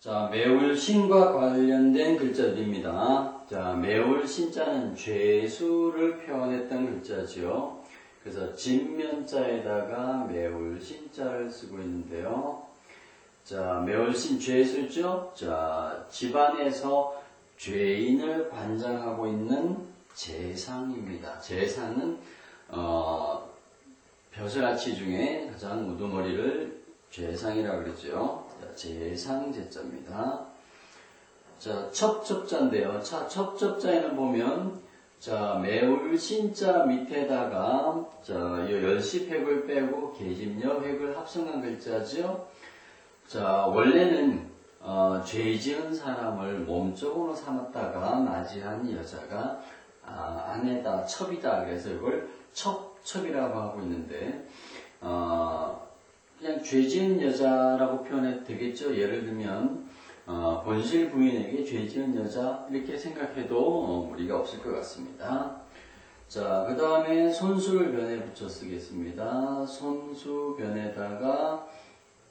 자, 매울 신과 관련된 글자들입니다. 자, 매울 신자는 죄수를 표현했던 글자지요. 그래서 진면자에다가 매울 신자를 쓰고 있는데요. 자, 매울 신 죄수죠. 자, 집안에서 죄인을 관장하고 있는 재상입니다. 재상은 어, 벼슬아치 중에 가장 우두머리를 죄상이라고 그러죠. 자, 재상제자입니다. 자, 첩첩자인데요. 자, 첩첩자에는 보면, 자, 매울 신자 밑에다가, 자, 이 열시 획을 빼고 계집여 획을 합성한 글자죠. 자, 원래는, 어, 죄 지은 사람을 몸쪽으로 삼았다가 맞이한 여자가, 아, 아내다, 첩이다. 그래서 이걸 첩, 첩이라고 하고 있는데, 어, 그냥 죄 지은 여자라고 표현해도 되겠죠. 예를 들면, 어, 본실 부인에게 죄 지은 여자, 이렇게 생각해도 어, 무리가 없을 것 같습니다. 자, 그 다음에 손수를 변에 붙여 쓰겠습니다. 손수 변에다가,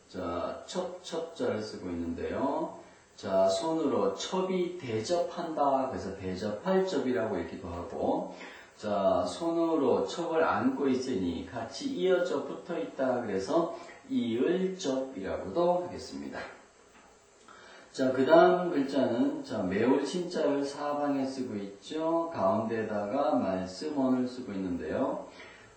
자, 첩, 첩자를 쓰고 있는데요. 자, 손으로 첩이 대접한다. 그래서 대접할 첩이라고 읽기도 하고, 자, 손으로 첩을 안고 있으니 같이 이어져 붙어 있다. 그래서 이을접이라고도 하겠습니다. 자, 그 다음 글자는, 자, 매울 신자를 사방에 쓰고 있죠. 가운데다가 말씀원을 쓰고 있는데요.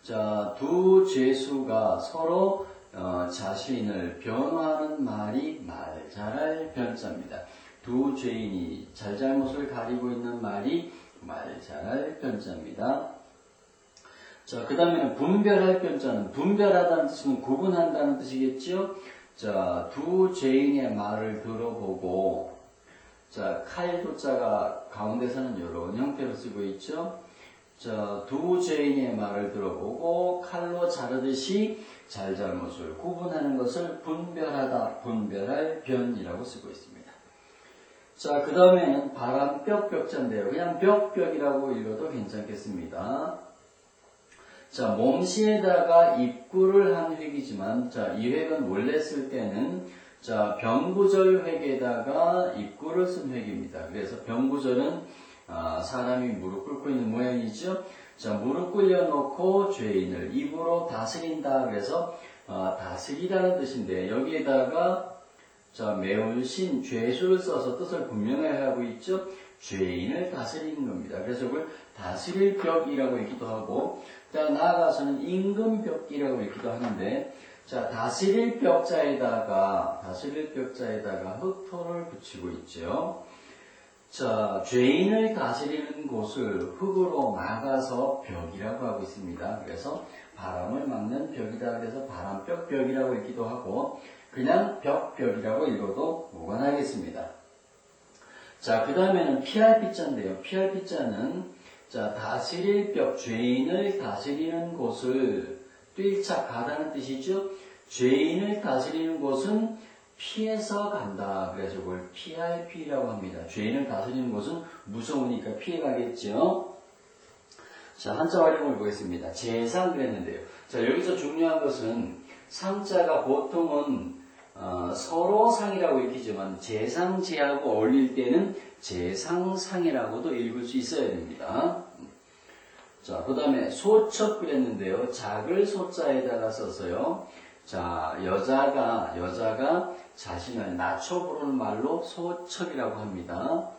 자, 두 죄수가 서로 어, 자신을 변호하는 말이 말 잘할 변자입니다. 두 죄인이 잘잘못을 가리고 있는 말이 말 잘할 변자입니다. 자, 그 다음에는 분별할 변자는 분별하다는 뜻은 구분한다는 뜻이겠죠? 자, 두 죄인의 말을 들어보고, 자, 칼도자가 가운데서는 이런 형태로 쓰고 있죠? 자, 두 죄인의 말을 들어보고 칼로 자르듯이 잘잘못을 구분하는 것을 분별하다, 분별할 변이라고 쓰고 있습니다. 자, 그 다음에는 바람 뼈뼈자인데요. 그냥 뼈뼈이라고 읽어도 괜찮겠습니다. 자, 몸시에다가 입구를 한 획이지만, 자, 이 획은 원래 쓸 때는, 자, 병구절 획에다가 입구를 쓴 획입니다. 그래서 병구절은, 아, 사람이 무릎 꿇고 있는 모양이죠. 자, 무릎 꿇려놓고 죄인을 입으로 다스린다. 그래서, 아, 다스리다는 뜻인데, 여기에다가, 자, 매운 신, 죄수를 써서 뜻을 분명하게 하고 있죠. 죄인을 다스리는 겁니다. 그래서 그걸 다스릴 벽이라고 읽기도 하고, 자, 나아가서는 임금벽이라고 읽기도 하는데, 자, 다스릴 벽자에다가, 다스릴 벽자에다가 흑토를 붙이고 있죠. 자, 죄인을 다스리는 곳을 흙으로 막아서 벽이라고 하고 있습니다. 그래서 바람을 막는 벽이다. 그래서 바람벽 벽이라고 읽기도 하고, 그냥 벽 벽이라고 읽어도 무관하겠습니다. 자, 그 다음에는 PRP자인데요. PRP자는 자, 다스릴 벽, 죄인을 다스리는 곳을 뛰착하다는 뜻이죠. 죄인을 다스리는 곳은 피해서 간다. 그래서 그걸 PRP라고 합니다. 죄인을 다스리는 곳은 무서우니까 피해가겠죠. 자, 한자 활용을 보겠습니다. 재상 그랬는데요. 자, 여기서 중요한 것은 상자가 보통은 어, 서로 상이라고 읽히지만 재상제하고 어울릴 때는 재상상이라고도 읽을 수 있어야 됩니다. 자, 그 다음에 소첩 그랬는데요. 작을 소자에다가 써서요. 자, 여자가, 여자가 자신을 낮춰 부르는 말로 소첩이라고 합니다.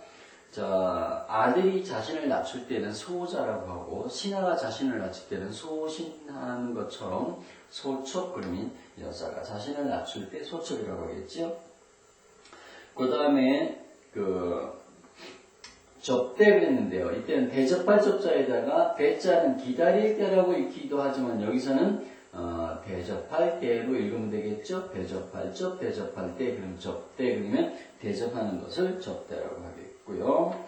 자, 아들이 자신을 낮출 때는 소자라고 하고, 신하가 자신을 낮출 때는 소신하는 것처럼 소첩 그러면 여자가 자신을 낮출 때 소첩이라고 하겠죠. 그 다음에 그 접대 그랬는데요. 이때는 대접할 접자에다가 대자는 기다릴 때라고 읽기도 하지만 여기서는 어, 대접할 때로 읽으면 되겠죠. 대접할 접, 대접할 때 그럼 접대 그러면 대접하는 것을 접대 하겠고요.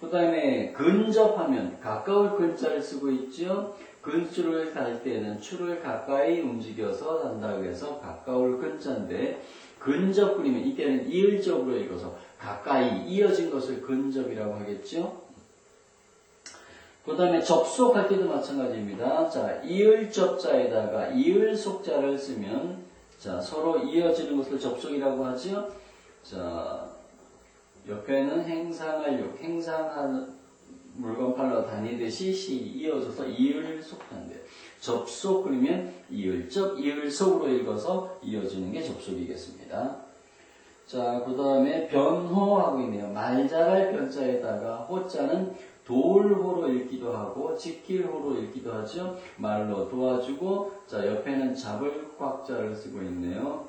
그 다음에 근접하면 가까울 근자를 쓰고 있죠. 근수를 갈 때는 추를 가까이 움직여서 한다 그래서 가까울 근자인데 근접 그리면 이때는 이을접으로 읽어서 가까이 이어진 것을 근접이라고 하겠죠. 그 다음에 접속할 때도 마찬가지입니다. 자, 이을 접자에다가 이을 속자를 쓰면 자, 서로 이어지는 것을 접속이라고 하죠. 자, 옆에는 행상할 육, 행상하는 물건 팔러 다니듯이 시 이어져서 이을 속한대요. 접속 그러면 이을적, 이을속으로 읽어서 이어지는 게 접속이겠습니다. 자, 그 다음에 변호하고 있네요. 말자갈 변자에다가 호자는 돌호로 읽기도 하고 지킬호로 읽기도 하죠. 말로 도와주고 자 옆에는 잡을 꽉자를 쓰고 있네요.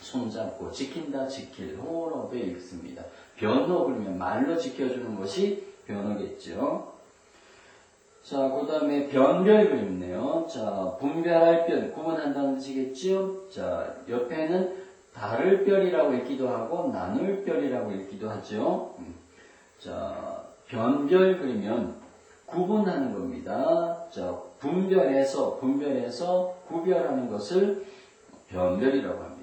손잡고 지킨다 지킬 호로도 읽습니다. 변호 그러면 말로 지켜주는 것이 변호겠죠. 자, 그 다음에 변별도 있네요. 자, 분별할 변, 구분한다는 뜻이겠죠? 자, 옆에는 다를 별이라고 읽기도 하고, 나눌 별이라고 읽기도 하죠. 음. 자, 변별 그러면 구분하는 겁니다. 자, 분별해서, 분별해서 구별하는 것을 변별이라고 합니다.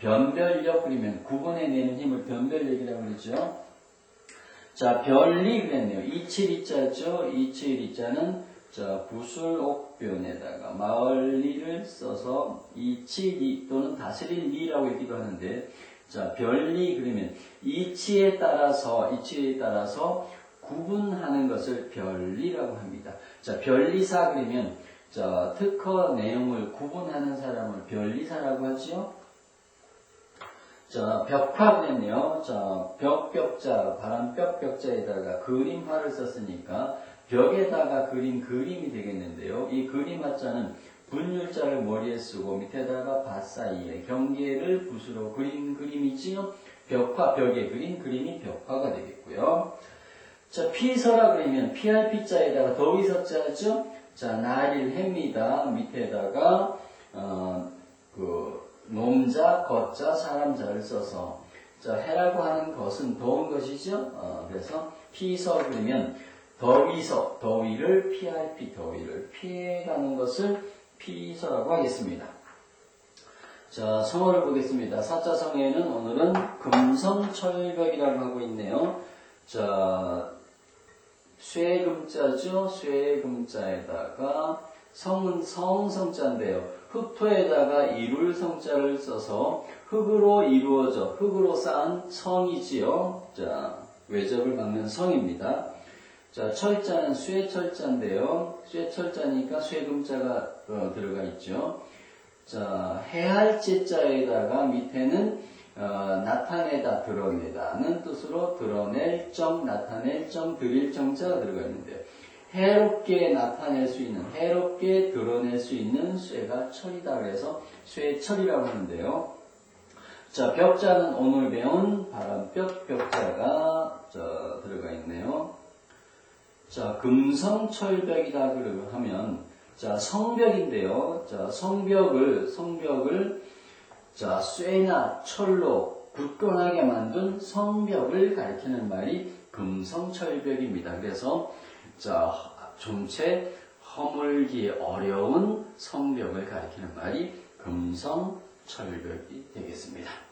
변별력 그러면 구분해내는 힘을 변별력이라고 그러죠. 자, 별리 그랬네요. 이칠이자죠. 이칠이자는 자, 부술옥변에다가 마을리를 써서 이칠이 또는 다스릴 리라고 읽기도 하는데 자, 별리 그러면 이치에 따라서 이치에 따라서 구분하는 것을 별리라고 합니다. 자, 별리사 그러면 자, 특허 내용을 구분하는 사람을 별리사라고 하지요. 자, 벽화그랬네요. 자, 벽벽자, 바람 벽벽자에다가 그림화를 썼으니까 벽에다가 그린 그림이 되겠는데요. 이 그림 화자는 분율자를 머리에 쓰고 밑에다가 바 사이에 경계를 붓으로 그린 그림이지요. 벽화, 벽에 그린 그림이 벽화가 되겠고요. 자, 피서라 그러면 PRP자에다가 더위서자죠. 자, 날일 해입니다. 밑에다가 어, 그 놈자, 거자, 사람자를 써서 자, 해라고 하는 것은 더운 것이죠. 어, 그래서 피서 그러면 더위서, 더위를 PRP, 더위를 피해가는 것을 피서라고 하겠습니다. 자, 성어를 보겠습니다. 사자성에는 오늘은 금성철벽이라고 하고 있네요. 자, 쇠금자죠. 쇠금자에다가 성은 성성자인데요. 흑토에다가 이룰 성자를 써서 흙으로 이루어져 흙으로 쌓은 성이지요. 자, 외접을 막는 성입니다. 자, 철자는 쇠철자인데요. 쇠철자니까 쇠금자가 어, 들어가 있죠. 자, 해할지자에다가 밑에는 어, 나타내다, 드러내다는 뜻으로 드러낼 정, 나타낼 정, 드릴 정자가 들어가 있는데 해롭게 나타낼 수 있는, 해롭게 드러낼 수 있는 쇠가 철이다. 그래서 쇠철이라고 하는데요. 자, 벽자는 오늘 배운 바람벽 벽자가 자, 들어가 있네요. 자, 금성철벽이다 그러고 하면 자, 성벽인데요. 자, 성벽을 성벽을 자, 쇠나 철로 굳건하게 만든 성벽을 가리키는 말이 금성철벽입니다. 그래서 자, 좀채 허물기 어려운 성벽을 가리키는 말이 금성철벽이 되겠습니다.